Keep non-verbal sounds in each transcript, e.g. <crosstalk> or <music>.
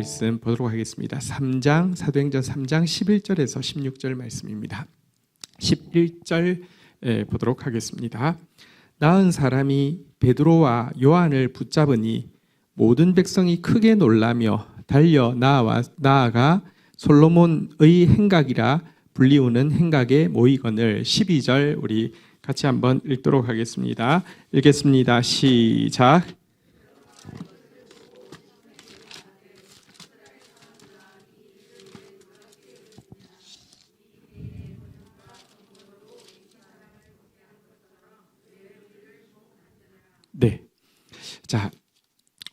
말씀 보도록 하겠습니다. 3장 사도행전 3장 11절에서 16절 말씀입니다. 11절 예, 보도록 하겠습니다. 나은 사람이 베드로와 요한을 붙잡으니 모든 백성이 크게 놀라며 달려 나와 나아가 솔로몬의 행각이라 불리우는 행각에 모이거늘 12절 우리 같이 한번 읽도록 하겠습니다. 읽겠습니다. 시작. 네. 자,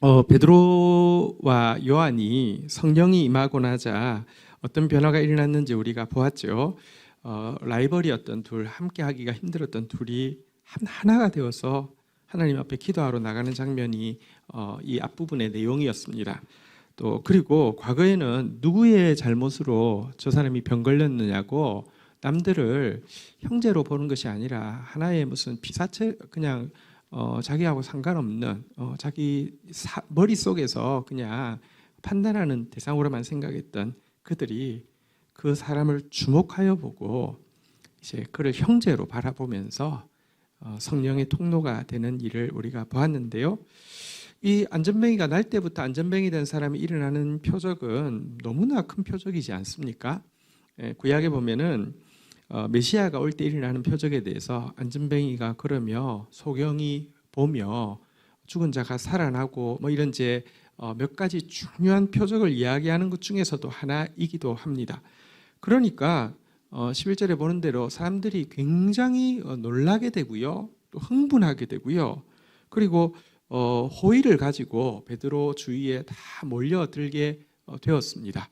어, 베드로와 요한이 성령이 임하고 나자 어떤 변화가 일어났는지 우리가 보았죠. 어, 라이벌이었던 둘, 함께 하기가 힘들었던 둘이 한, 하나가 되어서 하나님 앞에 기도하러 나가는 장면이 어, 이 앞부분의 내용이었습니다. 또 그리고 과거에는 누구의 잘못으로 저 사람이 병 걸렸느냐고 남들을 형제로 보는 것이 아니라 하나의 무슨 피사체 그냥 어, 자기하고 상관없는 어, 자기 사, 머릿속에서 그냥 판단하는 대상으로만 생각했던 그들이 그 사람을 주목하여 보고 이제 그를 형제로 바라보면서 어, 성령의 통로가 되는 일을 우리가 보았는데요. 이 안전뱅이가 날 때부터 안전뱅이 된 사람이 일어나는 표적은 너무나 큰 표적이지 않습니까? 예, 구약에 보면은 어, 메시아가 올 때 일어나는 표적에 대해서 안전뱅이가 그러며 소경이 보며 죽은 자가 살아나고 뭐 이런 이제 어, 몇 가지 중요한 표적을 이야기하는 것 중에서도 하나이기도 합니다. 그러니까 어, 11절에 보는 대로 사람들이 굉장히 어, 놀라게 되고요. 또 흥분하게 되고요. 그리고 어, 호의를 가지고 베드로 주위에 다 몰려들게 어, 되었습니다.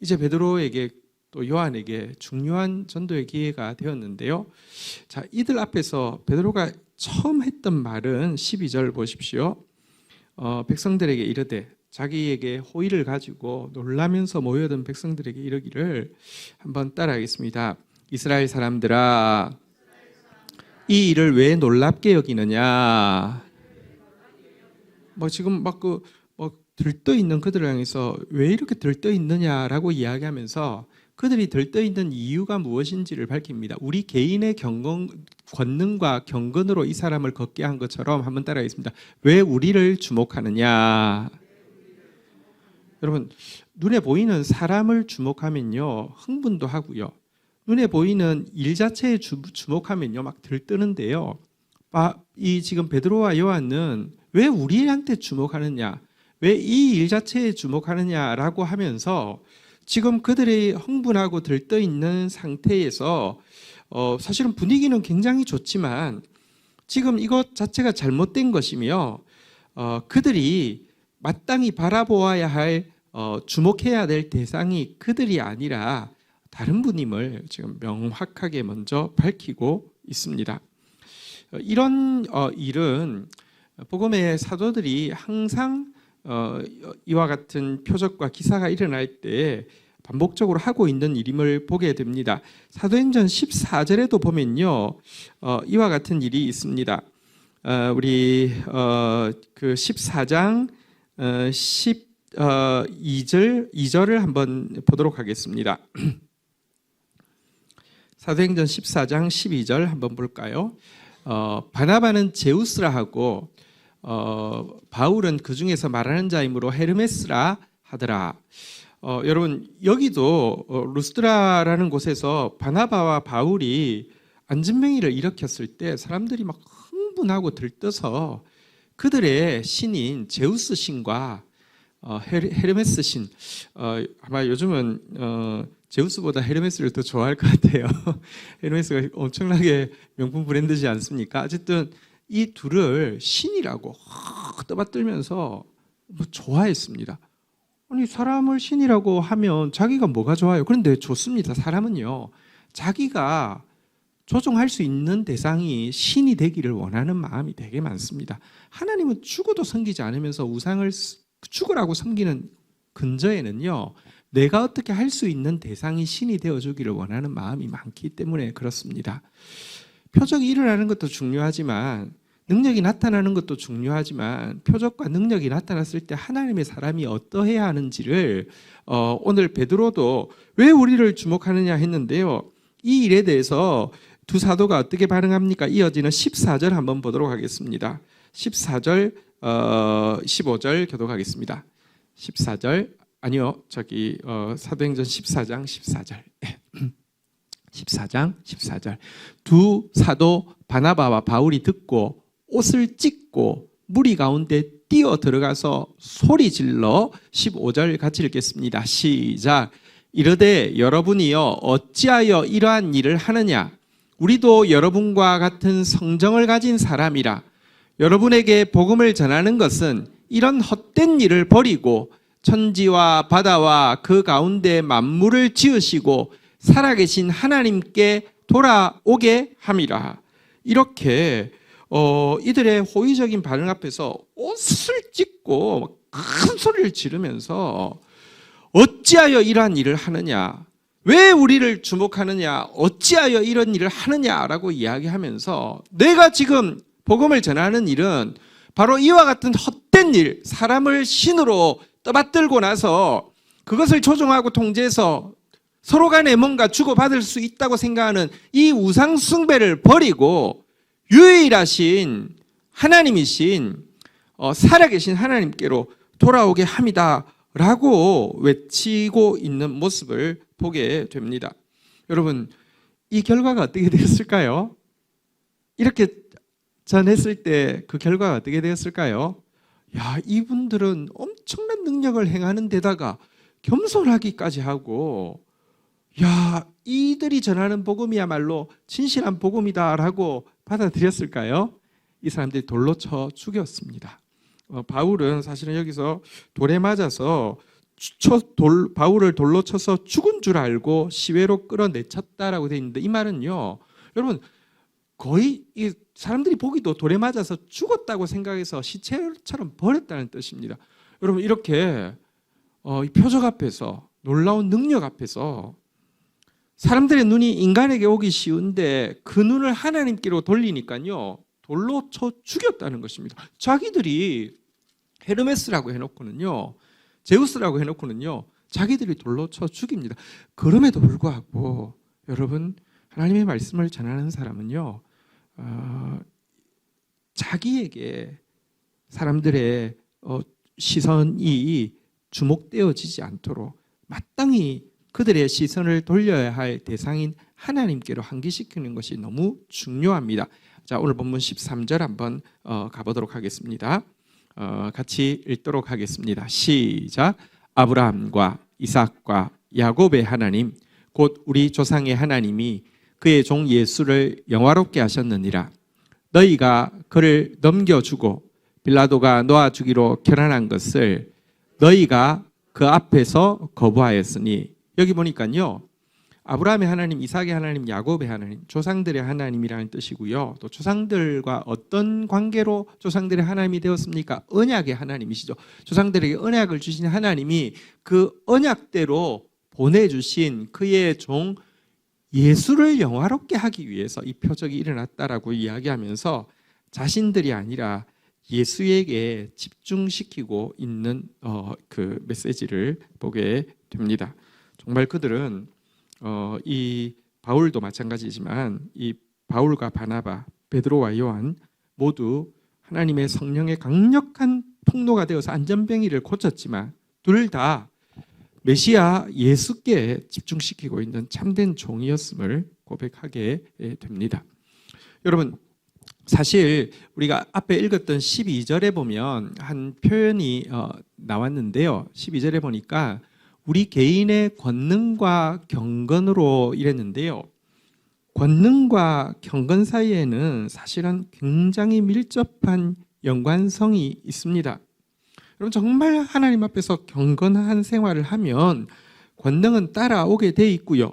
이제 베드로에게 또 요한에게 중요한 전도의 기회가 되었는데요. 자, 이들 앞에서 베드로가 처음 했던 말은 12절 보십시오. 어, 백성들에게 이르되 자기에게 호의를 가지고 놀라면서 모여든 백성들에게 이르기를 한번 따라하겠습니다. 이스라엘 사람들아 이 일을 왜 놀랍게 여기느냐? 뭐 지금 막그 뭐 들떠 있는 그들을 향해서 왜 이렇게 들떠 있느냐라고 이야기하면서 그들이 들떠 있는 이유가 무엇인지를 밝힙니다. 우리 개인의 경건 권능과 경건으로 이 사람을 걷게 한 것처럼 한번 따라하겠습니다. 왜 우리를 주목하느냐? 여러분 눈에 보이는 사람을 주목하면요 흥분도 하고요. 눈에 보이는 일 자체에 주, 주목하면요 막 들뜨는데요. 아, 이 지금 베드로와 요한은 왜 우리한테 주목하느냐? 왜 이 일 자체에 주목하느냐라고 하면서 지금 그들이 흥분하고 들떠 있는 상태에서 어, 사실은 분위기는 굉장히 좋지만 지금 이것 자체가 잘못된 것이며 어, 그들이 마땅히 바라보아야 할 어, 주목해야 될 대상이 그들이 아니라 다른 분임을 지금 명확하게 먼저 밝히고 있습니다. 어, 이런 어, 일은 복음의 사도들이 항상 어, 이와 같은 표적과 기사가 일어날 때 반복적으로 하고 있는 일임을 보게 됩니다. 사도행전 14절에도 보면요, 어, 이와 같은 일이 있습니다. 어, 우리 어, 그 14장 12절 2절을 한번 보도록 하겠습니다. <clears throat> 사도행전 14장 12절 한번 볼까요? 어, 바나바는 제우스라 하고 어, 바울은 그 중에서 말하는 자이므로 헤르메스라 하더라. 어, 여러분 여기도 어, 루스드라라는 곳에서 바나바와 바울이 안진뱅이를 일으켰을 때 사람들이 막 흥분하고 들떠서 그들의 신인 제우스 신과 어, 헤르메스 신 어, 아마 요즘은 어, 제우스보다 헤르메스를 더 좋아할 것 같아요. <laughs> 헤르메스가 엄청나게 명품 브랜드지 않습니까? 어쨌든 이 둘을 신이라고 떠받들면서 뭐 좋아했습니다. 아니 사람을 신이라고 하면 자기가 뭐가 좋아요? 그런데 좋습니다. 사람은요 자기가 조종할 수 있는 대상이 신이 되기를 원하는 마음이 되게 많습니다. 하나님은 죽어도 섬기지 않으면서 우상을 죽으라고 섬기는 근저에는요 내가 어떻게 할 수 있는 대상이 신이 되어 주기를 원하는 마음이 많기 때문에 그렇습니다. 표적이 일어나는 것도 중요하지만 능력이 나타나는 것도 중요하지만 표적과 능력이 나타났을 때 하나님의 사람이 어떠해야 하는지를 어, 오늘 베드로도 왜 우리를 주목하느냐 했는데요. 이 일에 대해서 두 사도가 어떻게 반응합니까? 이어지는 14절 한번 보도록 하겠습니다. 14절, 어, 15절 교독하겠습니다. 14절 아니요 저기 어, 사도행전 14장 14절 14장 14절 두 사도 바나바와 바울이 듣고 옷을 찢고 무리 가운데 뛰어 들어가서 소리 질러 15절 같이 읽겠습니다. 시작. 이르되 여러분이여 어찌하여 이러한 일을 하느냐? 우리도 여러분과 같은 성정을 가진 사람이라. 여러분에게 복음을 전하는 것은 이런 헛된 일을 버리고 천지와 바다와 그 가운데 만물을 지으시고 살아계신 하나님께 돌아오게 함이라. 이렇게 어, 이들의 호의적인 반응 앞에서 옷을 찢고 큰 소리를 지르면서 어찌하여 이러한 일을 하느냐? 왜 우리를 주목하느냐? 어찌하여 이런 일을 하느냐라고 이야기하면서 내가 지금 복음을 전하는 일은 바로 이와 같은 헛된 일, 사람을 신으로 떠받들고 나서 그것을 조종하고 통제해서 서로 간에 뭔가 주고받을 수 있다고 생각하는 이 우상 숭배를 버리고 유일하신 하나님이신 어, 살아계신 하나님께로 돌아오게 합니다 라고 외치고 있는 모습을 보게 됩니다. 여러분 이 결과가 어떻게 되었을까요? 이렇게 전했을 때 그 결과가 어떻게 되었을까요? 야 이분들은 엄청난 능력을 행하는 데다가 겸손하기까지 하고 야 이들이 전하는 복음이야말로 진실한 복음이다라고 받아들였을까요? 이 사람들이 돌로 쳐 죽였습니다. 어, 바울은 사실은 여기서 돌에 맞아서 쳐, 돌, 바울을 돌로 쳐서 죽은 줄 알고 시외로 끌어내쳤다라고 되어 있는데 이 말은요, 여러분 거의 이 사람들이 보기도 돌에 맞아서 죽었다고 생각해서 시체처럼 버렸다는 뜻입니다. 여러분 이렇게 어, 이 표적 앞에서 놀라운 능력 앞에서 사람들의 눈이 인간에게 오기 쉬운데 그 눈을 하나님께로 돌리니까요 돌로 쳐 죽였다는 것입니다. 자기들이 헤르메스라고 해놓고는요 제우스라고 해놓고는요 자기들이 돌로 쳐 죽입니다. 그럼에도 불구하고 여러분 하나님의 말씀을 전하는 사람은요 어, 자기에게 사람들의 어, 시선이 주목되어지지 않도록 마땅히 그들의 시선을 돌려야 할 대상인 하나님께로 환기시키는 것이 너무 중요합니다. 자 오늘 본문 13절 한번 어, 가보도록 하겠습니다. 어, 같이 읽도록 하겠습니다. 시작. 아브라함과 이삭과 야곱의 하나님 곧 우리 조상의 하나님이 그의 종 예수를 영화롭게 하셨느니라. 너희가 그를 넘겨주고 빌라도가 놓아주기로 결단한 것을 너희가 그 앞에서 거부하였으니 여기 보니까요. 아브라함의 하나님, 이삭의 하나님, 야곱의 하나님, 조상들의 하나님이라는 뜻이고요. 또 조상들과 어떤 관계로 조상들의 하나님이 되었습니까? 언약의 하나님이시죠. 조상들에게 언약을 주신 하나님이 그 언약대로 보내주신 그의 종 예수를 영화롭게 하기 위해서 이 표적이 일어났다라고 이야기하면서 자신들이 아니라 예수에게 집중시키고 있는 어, 그 메시지를 보게 됩니다. 정말 그들은 어, 이 바울도 마찬가지지만 이 바울과 바나바, 베드로와 요한 모두 하나님의 성령의 강력한 통로가 되어서 안전병이를 고쳤지만 둘 다 메시아 예수께 집중시키고 있는 참된 종이었음을 고백하게 됩니다. 여러분 사실 우리가 앞에 읽었던 12절에 보면 한 표현이 어, 나왔는데요. 12절에 보니까 우리 개인의 권능과 경건으로 이랬는데요. 권능과 경건 사이에는 사실은 굉장히 밀접한 연관성이 있습니다. 여러분 정말 하나님 앞에서 경건한 생활을 하면 권능은 따라오게 돼 있고요.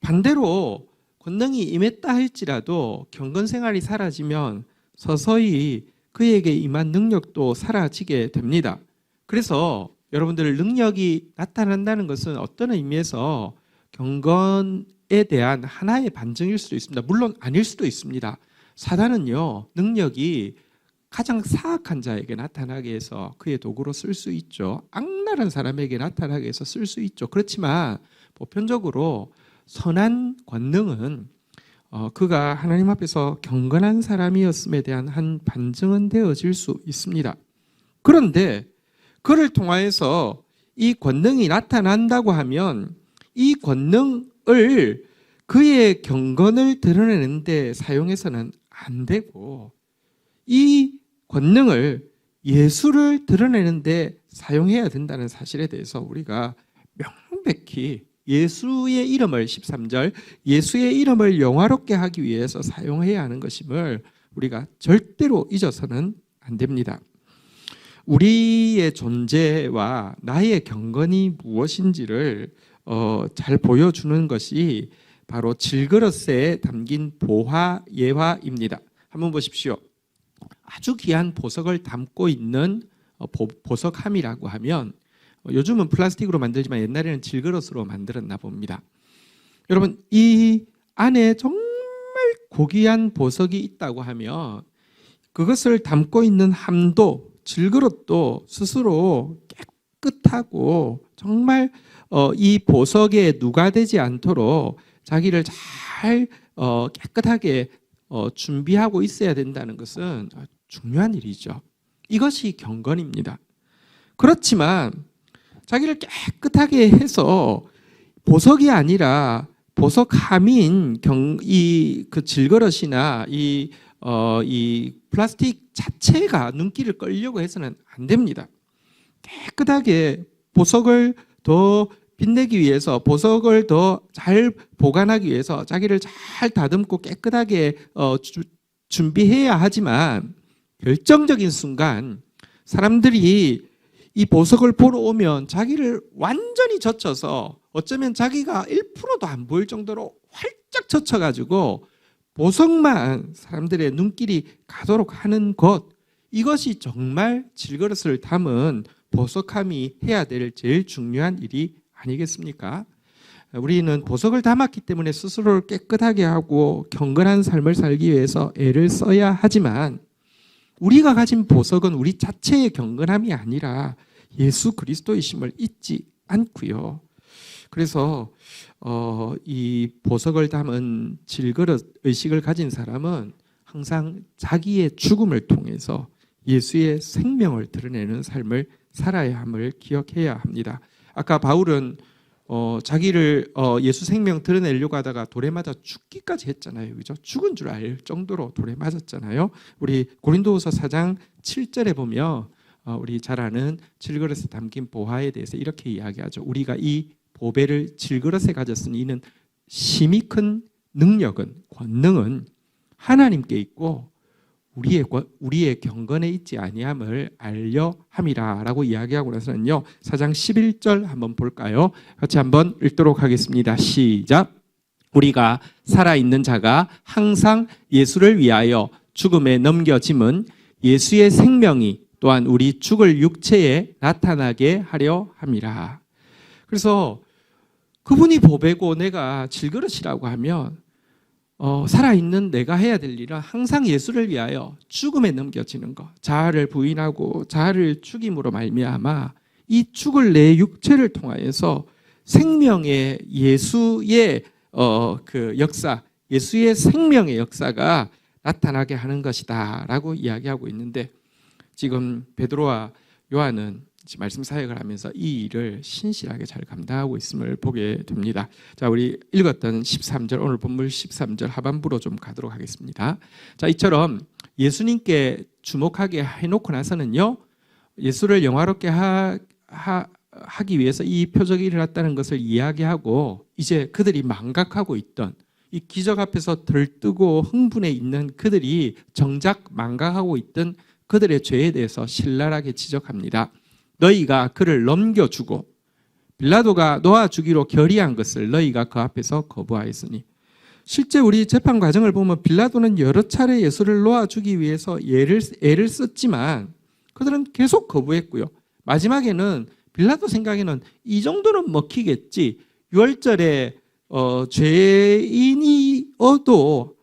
반대로 권능이 임했다 할지라도 경건 생활이 사라지면 서서히 그에게 임한 능력도 사라지게 됩니다. 그래서 여러분들 능력이 나타난다는 것은 어떤 의미에서 경건에 대한 하나의 반증일 수도 있습니다. 물론 아닐 수도 있습니다. 사단은요 능력이 가장 사악한 자에게 나타나게 해서 그의 도구로 쓸 수 있죠. 악랄한 사람에게 나타나게 해서 쓸 수 있죠. 그렇지만 보편적으로 선한 권능은 어, 그가 하나님 앞에서 경건한 사람이었음에 대한 한 반증은 되어질 수 있습니다. 그런데 그를 통하여서 이 권능이 나타난다고 하면 이 권능을 그의 경건을 드러내는데 사용해서는 안 되고 이 권능을 예수를 드러내는데 사용해야 된다는 사실에 대해서 우리가 명백히 예수의 이름을 13절 예수의 이름을 영화롭게 하기 위해서 사용해야 하는 것임을 우리가 절대로 잊어서는 안 됩니다. 우리의 존재와 나의 경건이 무엇인지를 어, 잘 보여주는 것이 바로 질그릇에 담긴 보화 예화입니다. 한번 보십시오. 아주 귀한 보석을 담고 있는 어, 보, 보석함이라고 하면 어, 요즘은 플라스틱으로 만들지만 옛날에는 질그릇으로 만들었나 봅니다. 여러분 이 안에 정말 고귀한 보석이 있다고 하면 그것을 담고 있는 함도 질그릇도 스스로 깨끗하고 정말 어, 이 보석에 누가 되지 않도록 자기를 잘 어, 깨끗하게 어, 준비하고 있어야 된다는 것은 중요한 일이죠. 이것이 경건입니다. 그렇지만 자기를 깨끗하게 해서 보석이 아니라 보석함인 경, 이 그 질그릇이나 이, 어, 이 플라스틱 자체가 눈길을 끌려고 해서는 안 됩니다. 깨끗하게 보석을 더 빛내기 위해서 보석을 더 잘 보관하기 위해서 자기를 잘 다듬고 깨끗하게 어, 주, 준비해야 하지만 결정적인 순간 사람들이 이 보석을 보러 오면 자기를 완전히 젖혀서 어쩌면 자기가 1%도 안 보일 정도로 활짝 젖혀가지고 보석만 사람들의 눈길이 가도록 하는 것 이것이 정말 질그릇을 담은 보석함이 해야 될 제일 중요한 일이 아니겠습니까? 우리는 보석을 담았기 때문에 스스로를 깨끗하게 하고 경건한 삶을 살기 위해서 애를 써야 하지만 우리가 가진 보석은 우리 자체의 경건함이 아니라 예수 그리스도이심을 잊지 않고요. 그래서 어, 이 보석을 담은 질그릇 의식을 가진 사람은 항상 자기의 죽음을 통해서 예수의 생명을 드러내는 삶을 살아야 함을 기억해야 합니다. 아까 바울은 어, 자기를 어, 예수 생명 드러내려고 하다가 돌에 맞아 죽기까지 했잖아요. 그죠? 죽은 줄 알 정도로 돌에 맞았잖아요. 우리 고린도후서 4장 7절에 보면 어, 우리 잘 아는 질그릇에 담긴 보화에 대해서 이렇게 이야기하죠. 우리가 이 보배를 질그릇에 가졌으니 이는 심히 큰 능력은 권능은 하나님께 있고 우리의 우리의 경건에 있지 아니함을 알려 함이라라고 이야기하고 나서는요. 사장 11절 한번 볼까요? 같이 한번 읽도록 하겠습니다. 시작. 우리가 살아 있는 자가 항상 예수를 위하여 죽음에 넘겨짐은 예수의 생명이 또한 우리 죽을 육체에 나타나게 하려 함이라. 그래서 그분이 보배고 내가 질그릇이라고 하면 어, 살아있는 내가 해야 될 일은 항상 예수를 위하여 죽음에 넘겨지는 것. 자아를 부인하고 자아를 죽임으로 말미암아 이 죽을 내 육체를 통하여서 생명의 예수의 어, 그 역사, 예수의 생명의 역사가 나타나게 하는 것이다라고 이야기하고 있는데 지금 베드로와 요한은 말씀 사역을 하면서 이 일을 신실하게 잘 감당하고 있음을 보게 됩니다. 자, 우리 읽었던 13절 오늘 본문 13절 하반부로 좀 가도록 하겠습니다. 자, 이처럼 예수님께 주목하게 해 놓고 나서는요, 예수를 영화롭게 하, 하, 하기 위해서 이 표적이 일어났다는 것을 이야기하고 이제 그들이 망각하고 있던 이 기적 앞에서 들뜨고 흥분해 있는 그들이 정작 망각하고 있던 그들의 죄에 대해서 신랄하게 지적합니다. 너희가 그를 넘겨주고 빌라도가 놓아 주기로 결의한 것을 너희가 그 앞에서 거부하였으니 실제 우리 재판 과정을 보면 빌라도는 여러 차례 예수를 놓아 주기 위해서 애를, 애를 썼지만 그들은 계속 거부했고요. 마지막에는 빌라도 생각에는 이 정도는 먹히겠지. 6월절에 어, 죄인이어도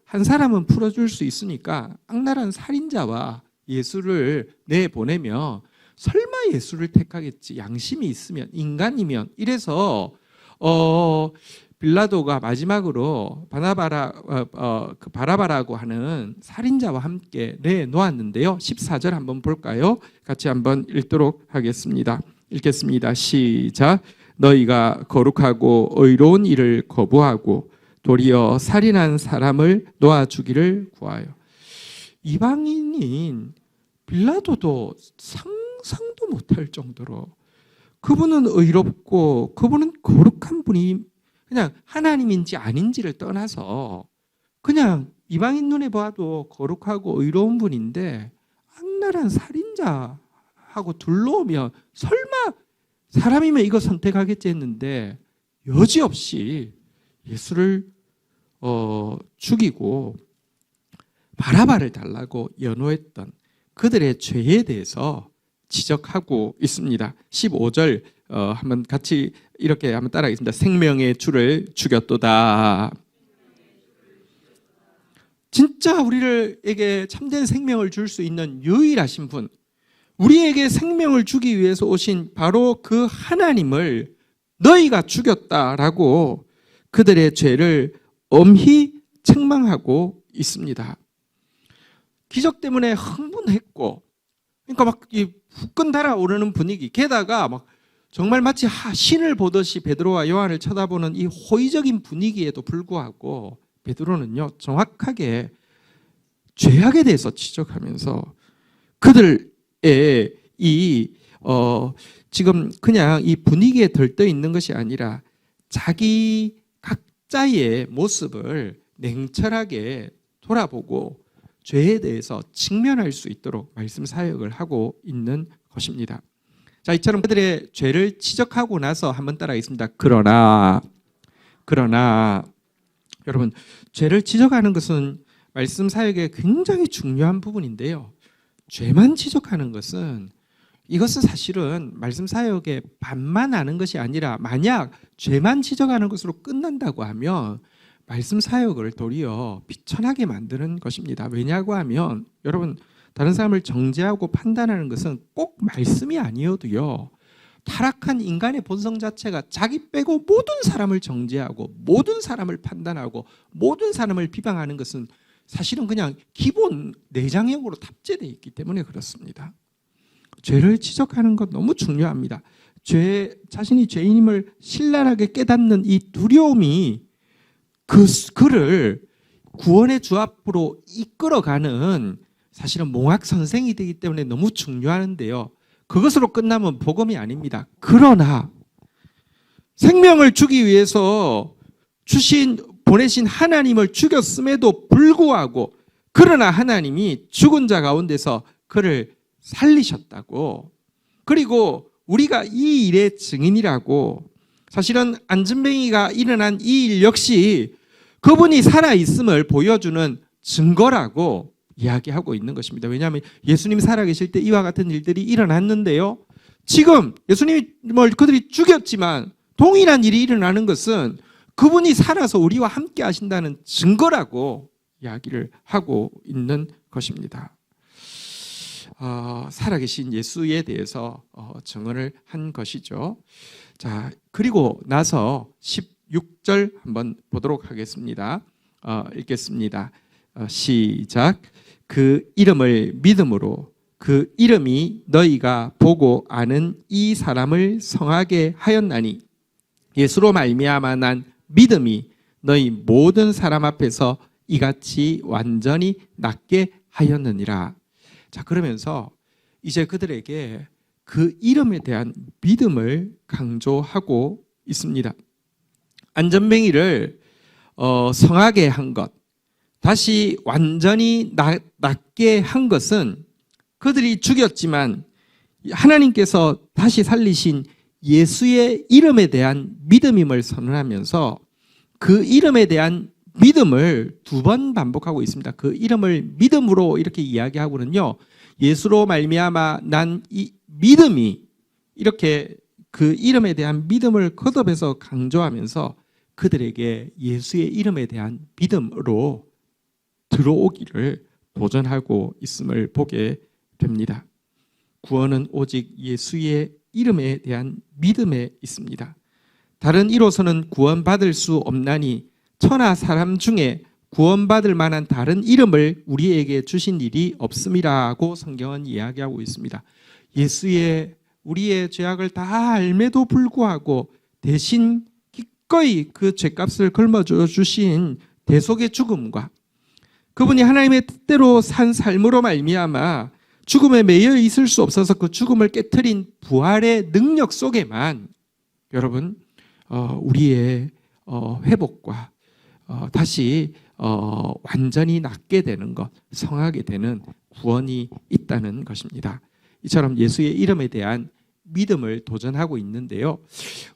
한 사람은 풀어줄 수 있으니까 악랄한 살인자와 예수를 내 보내면 설마 예수를 택하겠지 양심이 있으면 인간이면 이래서 어 빌라도가 마지막으로 바나바라 어, 어, 그 바라바라고 하는 살인자와 함께 내 놓았는데요. 14절 한번 볼까요? 같이 한번 읽도록 하겠습니다. 읽겠습니다. 시작. 너희가 거룩하고 의로운 일을 거부하고 도리어 살인한 사람을 놓아 주기를 구하여. 이방인인 빌라도도 상상도 못할 정도로 그분은 의롭고 그분은 거룩한 분이 그냥 하나님인지 아닌지를 떠나서 그냥 이방인 눈에 봐도 거룩하고 의로운 분인데 악랄한 살인자하고 둘러오면 설마 사람이면 이거 선택하겠지 했는데 여지없이 예수를 어, 죽이고 바라바를 달라고 연호했던 그들의 죄에 대해서 지적하고 있습니다. 15절 어, 한번 같이 이렇게 한번 따라하겠습니다. 생명의 주를 죽였도다. 진짜 우리를에게 참된 생명을 줄 수 있는 유일하신 분, 우리에게 생명을 주기 위해서 오신 바로 그 하나님을 너희가 죽였다라고 그들의 죄를 엄히 책망하고 있습니다. 기적 때문에 흥분했고, 그러니까 막 이 후끈 달아오르는 분위기. 게다가 막 정말 마치 신을 보듯이 베드로와 요한을 쳐다보는 이 호의적인 분위기에도 불구하고 베드로는요 정확하게 죄악에 대해서 지적하면서 그들의 이 어, 지금 그냥 이 분위기에 들떠 있는 것이 아니라 자기 각자의 모습을 냉철하게 돌아보고 죄에 대해서 직면할 수 있도록 말씀 사역을 하고 있는 것입니다. 자, 이처럼 그들의 죄를 지적하고 나서 한번 따라하겠습니다. 그러나 그러나 여러분 죄를 지적하는 것은 말씀 사역의 굉장히 중요한 부분인데요. 죄만 지적하는 것은 이것은 사실은 말씀 사역의 반만 아는 것이 아니라 만약 죄만 지적하는 것으로 끝난다고 하면 말씀 사역을 도리어 비천하게 만드는 것입니다. 왜냐고 하면 여러분 다른 사람을 정죄하고 판단하는 것은 꼭 말씀이 아니어도요. 타락한 인간의 본성 자체가 자기 빼고 모든 사람을 정죄하고 모든 사람을 판단하고 모든 사람을 비방하는 것은 사실은 그냥 기본 내장형으로 탑재되어 있기 때문에 그렇습니다. 죄를 지적하는 것 너무 중요합니다. 죄 자신이 죄인임을 신랄하게 깨닫는 이 두려움이 그 그를 구원의 주 앞으로 이끌어가는 사실은 몽학 선생이 되기 때문에 너무 중요한데요. 그것으로 끝나면 복음이 아닙니다. 그러나 생명을 주기 위해서 주신 보내신 하나님을 죽였음에도 불구하고 그러나 하나님이 죽은 자 가운데서 그를 살리셨다고 그리고 우리가 이 일의 증인이라고 사실은 안전뱅이가 일어난 이 일 역시 그분이 살아 있음을 보여주는 증거라고 이야기하고 있는 것입니다. 왜냐하면 예수님 살아 계실 때 이와 같은 일들이 일어났는데요. 지금 예수님을 그들이 죽였지만 동일한 일이 일어나는 것은 그분이 살아서 우리와 함께 하신다는 증거라고 이야기를 하고 있는 것입니다. 어, 살아계신 예수에 대해서 어, 증언을 한 것이죠. 자, 그리고 나서 6절 한번 보도록 하겠습니다. 어, 읽겠습니다. 어, 시작. 그 이름을 믿음으로 그 이름이 너희가 보고 아는 이 사람을 성하게 하였나니 예수로 말미암아 난 믿음이 너희 모든 사람 앞에서 이같이 완전히 낫게 하였느니라. 자 그러면서 이제 그들에게 그 이름에 대한 믿음을 강조하고 있습니다. 안전뱅이를 어, 성하게 한 것, 다시 완전히 낫, 낫게 한 것은 그들이 죽였지만 하나님께서 다시 살리신 예수의 이름에 대한 믿음임을 선언하면서 그 이름에 대한 믿음을 두 번 반복하고 있습니다. 그 이름을 믿음으로 이렇게 이야기하고는요. 예수로 말미암아 난 이 믿음이 이렇게 그 이름에 대한 믿음을 거듭해서 강조하면서 그들에게 예수의 이름에 대한 믿음으로 들어오기를 도전하고 있음을 보게 됩니다. 구원은 오직 예수의 이름에 대한 믿음에 있습니다. 다른 이로서는 구원받을 수 없나니 천하 사람 중에 구원받을 만한 다른 이름을 우리에게 주신 일이 없음이라고 성경은 이야기하고 있습니다. 예수의 우리의 죄악을 다 알매도 불구하고 대신 기꺼이 그 죄값을 걸머줘 주신 대속의 죽음과 그분이 하나님의 뜻대로 산 삶으로 말미암아 죽음에 매여 있을 수 없어서 그 죽음을 깨뜨린 부활의 능력 속에만 여러분 어, 우리의 어, 회복과 어, 다시 어, 완전히 낫게 되는 것, 성하게 되는 구원이 있다는 것입니다. 이처럼 예수의 이름에 대한 믿음을 도전하고 있는데요.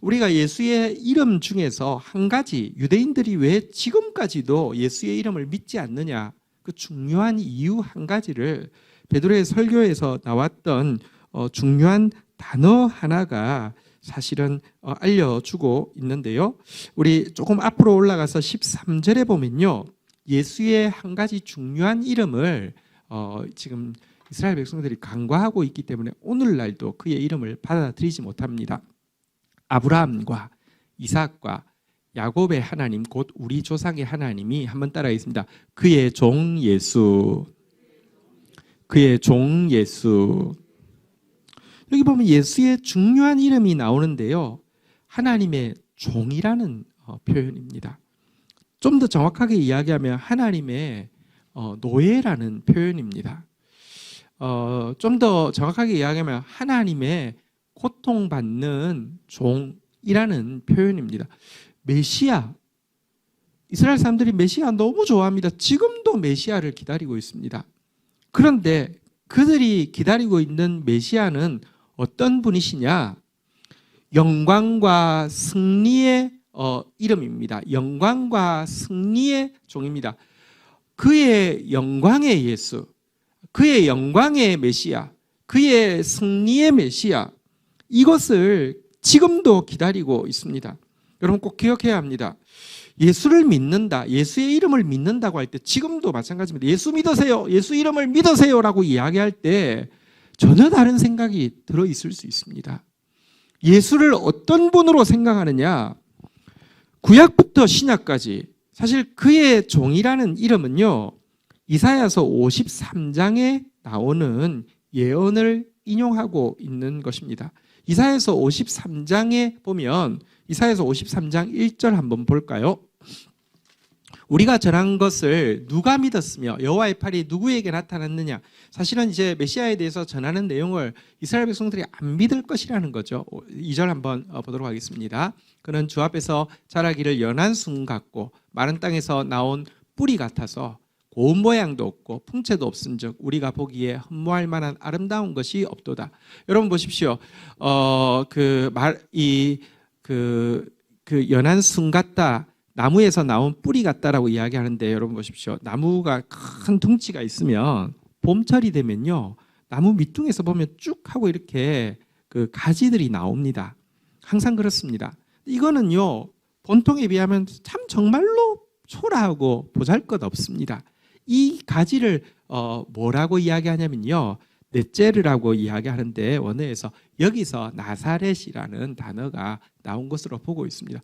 우리가 예수의 이름 중에서 한 가지 유대인들이 왜 지금까지도 예수의 이름을 믿지 않느냐 그 중요한 이유 한 가지를 베드로의 설교에서 나왔던 어, 중요한 단어 하나가 사실은 어, 알려주고 있는데요. 우리 조금 앞으로 올라가서 13절에 보면요. 예수의 한 가지 중요한 이름을 어, 지금 이스라엘 백성들이 간과하고 있기 때문에 오늘날도 그의 이름을 받아들이지 못합니다. 아브라함과 이삭과 야곱의 하나님 곧 우리 조상의 하나님이 한번 따라하겠습니다. 그의 종 예수. 그의 종 예수. 여기 보면 예수의 중요한 이름이 나오는데요. 하나님의 종이라는 어, 표현입니다. 좀 더 정확하게 이야기하면 하나님의 어, 노예라는 표현입니다. 어, 좀 더 정확하게 이야기하면 하나님의 고통받는 종이라는 표현입니다. 메시아 이스라엘 사람들이 메시아 너무 좋아합니다. 지금도 메시아를 기다리고 있습니다. 그런데 그들이 기다리고 있는 메시아는 어떤 분이시냐? 영광과 승리의 어, 이름입니다. 영광과 승리의 종입니다. 그의 영광의 예수, 그의 영광의 메시아, 그의 승리의 메시아, 이것을 지금도 기다리고 있습니다. 여러분 꼭 기억해야 합니다. 예수를 믿는다, 예수의 이름을 믿는다고 할 때 지금도 마찬가지입니다. 예수 믿으세요, 예수 이름을 믿으세요라고 이야기할 때 전혀 다른 생각이 들어 있을 수 있습니다. 예수를 어떤 분으로 생각하느냐? 구약부터 신약까지 사실 그의 종이라는 이름은요. 이사야서 53장에 나오는 예언을 인용하고 있는 것입니다. 이사야서 53장에 보면 이사야서 53장 1절 한번 볼까요? 우리가 전한 것을 누가 믿었으며 여호와의 팔이 누구에게 나타났느냐? 사실은 이제 메시아에 대해서 전하는 내용을 이스라엘 백성들이 안 믿을 것이라는 거죠. 2절 한번 어, 보도록 하겠습니다. 그는 주 앞에서 자라기를 연한 순 같고 마른 땅에서 나온 뿌리 같아서 고운 모양도 없고 풍채도 없은즉 우리가 보기에 흠모할 만한 아름다운 것이 없도다. 여러분 보십시오. 어그말이그 그 연한 순 같다. 나무에서 나온 뿌리 같다라고 이야기하는데 여러분 보십시오. 나무가 큰 둥치가 있으면 봄철이 되면요. 나무 밑둥에서 보면 쭉 하고 이렇게 그 가지들이 나옵니다. 항상 그렇습니다. 이거는요. 본통에 비하면 참 정말로 초라하고 보잘것 없습니다. 이 가지를 어 뭐라고 이야기하냐면요. 넷제르라고 이야기하는데 원어에서 여기서 나사렛이라는 단어가 나온 것으로 보고 있습니다.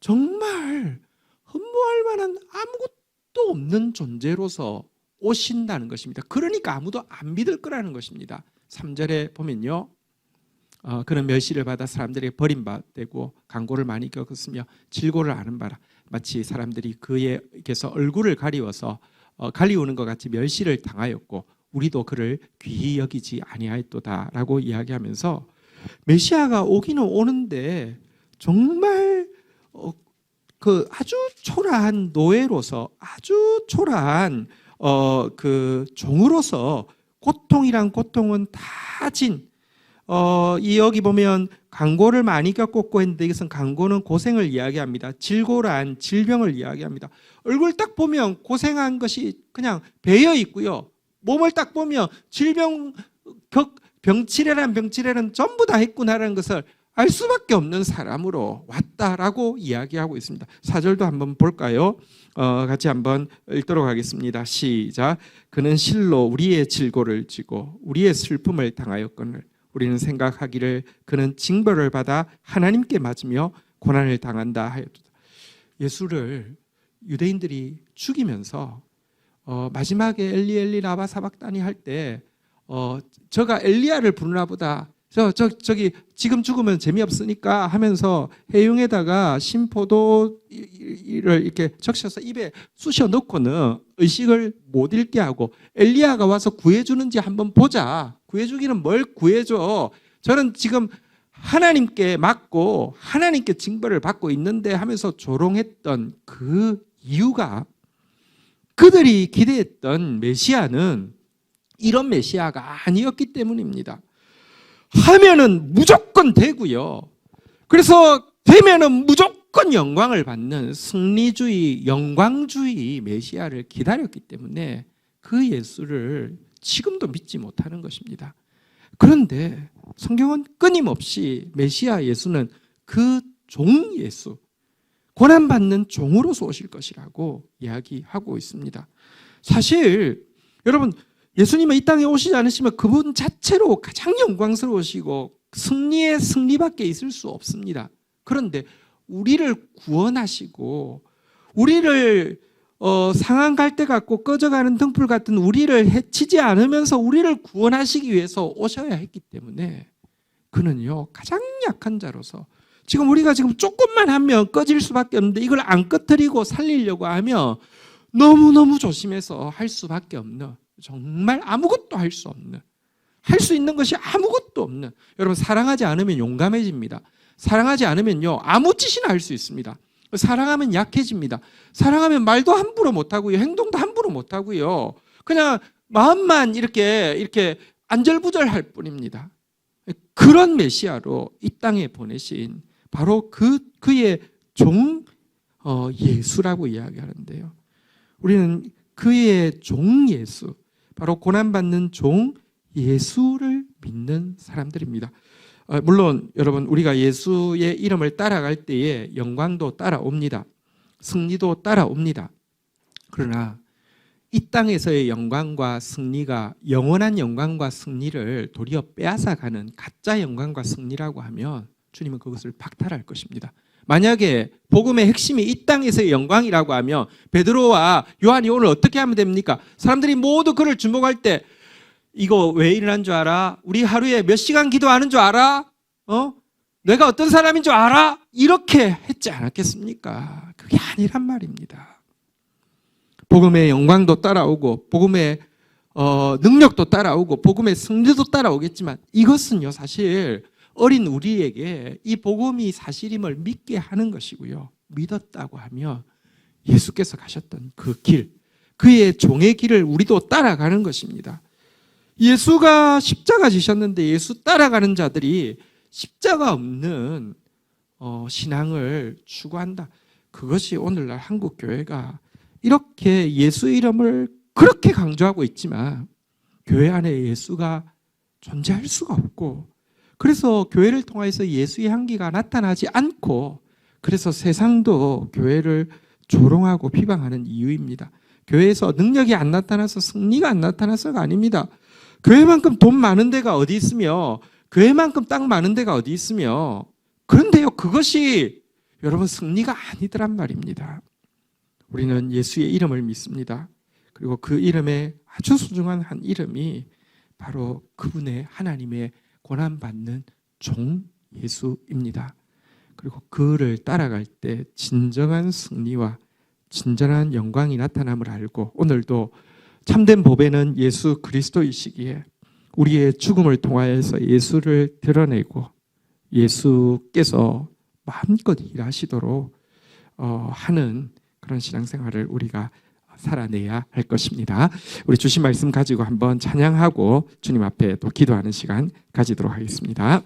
정말 흠모할 만한 아무것도 없는 존재로서 오신다는 것입니다. 그러니까 아무도 안 믿을 거라는 것입니다. 3절에 보면요. 어, 그는 멸시를 받아 사람들에게 버림받고 강고를 많이 겪었으며 질고를 아는 바라 마치 사람들이 그에게서 얼굴을 가리워서 어, 가리우는 것 같이 멸시를 당하였고 우리도 그를 귀히 여기지 아니하였도다라고 이야기하면서 메시아가 오기는 오는데 정말 어, 그 아주 초라한 노예로서 아주 초라한 어 그 종으로서 고통이란 고통은 다 진 어, 이 여기 보면 강고를 많이 겪었고 했는데 이것은 강고는 고생을 이야기합니다. 질고란 질병을 이야기합니다. 얼굴 딱 보면 고생한 것이 그냥 배어 있고요. 몸을 딱 보면 질병 병치레란 병치레는 전부 다 했구나라는 것을 알 수밖에 없는 사람으로 왔다라고 이야기하고 있습니다. 사절도 한번 볼까요? 어, 같이 한번 읽도록 하겠습니다. 시작. 그는 실로 우리의 질고를 지고 우리의 슬픔을 당하였거늘 우리는 생각하기를 그는 징벌을 받아 하나님께 맞으며 고난을 당한다 하였다. 예수를 유대인들이 죽이면서 어, 마지막에 엘리 엘리 라바 사박다니 할 때 어, 저가 엘리야를 부르나 보다. 저, 저, 저기 지금 죽으면 재미없으니까 하면서 해용에다가 심포도를 이렇게 적셔서 입에 쑤셔 넣고는 의식을 못 잃게 하고 엘리야가 와서 구해주는지 한번 보자. 구해주기는 뭘 구해줘. 저는 지금 하나님께 맞고 하나님께 징벌을 받고 있는데 하면서 조롱했던 그 이유가 그들이 기대했던 메시아는 이런 메시아가 아니었기 때문입니다. 하면은 무조건 되고요. 그래서 되면은 무조건 영광을 받는 승리주의, 영광주의 메시아를 기다렸기 때문에 그 예수를 지금도 믿지 못하는 것입니다. 그런데 성경은 끊임없이 메시아 예수는 그 종 예수, 고난받는 종으로서 오실 것이라고 이야기하고 있습니다. 사실 여러분 예수님은 이 땅에 오시지 않으시면 그분 자체로 가장 영광스러우시고 승리의 승리밖에 있을 수 없습니다. 그런데 우리를 구원하시고 우리를 어, 상한 갈대 같고 꺼져가는 등불 같은 우리를 해치지 않으면서 우리를 구원하시기 위해서 오셔야 했기 때문에 그는요 가장 약한 자로서 지금 우리가 지금 조금만 하면 꺼질 수밖에 없는데 이걸 안 꺼뜨리고 살리려고 하면 너무너무 조심해서 할 수밖에 없는 정말 아무것도 할 수 없는 할 수 있는 것이 아무것도 없는 여러분 사랑하지 않으면 용감해집니다. 사랑하지 않으면요 아무 짓이나 할 수 있습니다. 사랑하면 약해집니다. 사랑하면 말도 함부로 못 하고요. 행동도 함부로 못 하고요. 그냥 마음만 이렇게 이렇게 안절부절할 뿐입니다. 그런 메시아로 이 땅에 보내신 바로 그 그의 종 어, 예수라고 이야기하는데요. 우리는 그의 종 예수, 바로 고난받는 종 예수를 믿는 사람들입니다. 어, 물론 여러분 우리가 예수의 이름을 따라갈 때에 영광도 따라옵니다. 승리도 따라옵니다. 그러나 이 땅에서의 영광과 승리가 영원한 영광과 승리를 도리어 빼앗아가는 가짜 영광과 승리라고 하면 주님은 그것을 박탈할 것입니다. 만약에 복음의 핵심이 이 땅에서의 영광이라고 하면 베드로와 요한이 오늘 어떻게 하면 됩니까? 사람들이 모두 그를 주목할 때 이거 왜 일어난 줄 알아? 우리 하루에 몇 시간 기도하는 줄 알아? 어? 내가 어떤 사람인 줄 알아? 이렇게 했지 않았겠습니까? 그게 아니란 말입니다. 복음의 영광도 따라오고 복음의 어, 능력도 따라오고 복음의 승리도 따라오겠지만 이것은요 사실 어린 우리에게 이 복음이 사실임을 믿게 하는 것이고요. 믿었다고 하면 예수께서 가셨던 그 길, 그의 종의 길을 우리도 따라가는 것입니다. 예수가 십자가 지셨는데 예수 따라가는 자들이 십자가 없는 어, 신앙을 추구한다. 그것이 오늘날 한국 교회가 이렇게 예수 이름을 그렇게 강조하고 있지만 교회 안에 예수가 존재할 수가 없고 그래서 교회를 통해서 예수의 향기가 나타나지 않고 그래서 세상도 교회를 조롱하고 비방하는 이유입니다. 교회에서 능력이 안 나타나서 승리가 안 나타나서가 아닙니다. 교회만큼 돈 많은 데가 어디 있으며 교회만큼 땅 많은 데가 어디 있으며 그런데요 그것이 여러분 승리가 아니더란 말입니다. 우리는 예수의 이름을 믿습니다. 그리고 그 이름에 아주 소중한 한 이름이 바로 그분의 하나님의 고난받는 종 예수입니다. 그리고 그를 따라갈 때 진정한 승리와 진정한 영광이 나타남을 알고 오늘도 참된 보배는 예수 그리스도이시기에 우리의 죽음을 통하여서 예수를 드러내고 예수께서 마음껏 일하시도록 어, 하는 그런 신앙생활을 우리가 살아내야 할 것입니다. 우리 주신 말씀 가지고 한번 찬양하고 주님 앞에 또 기도하는 시간 가지도록 하겠습니다.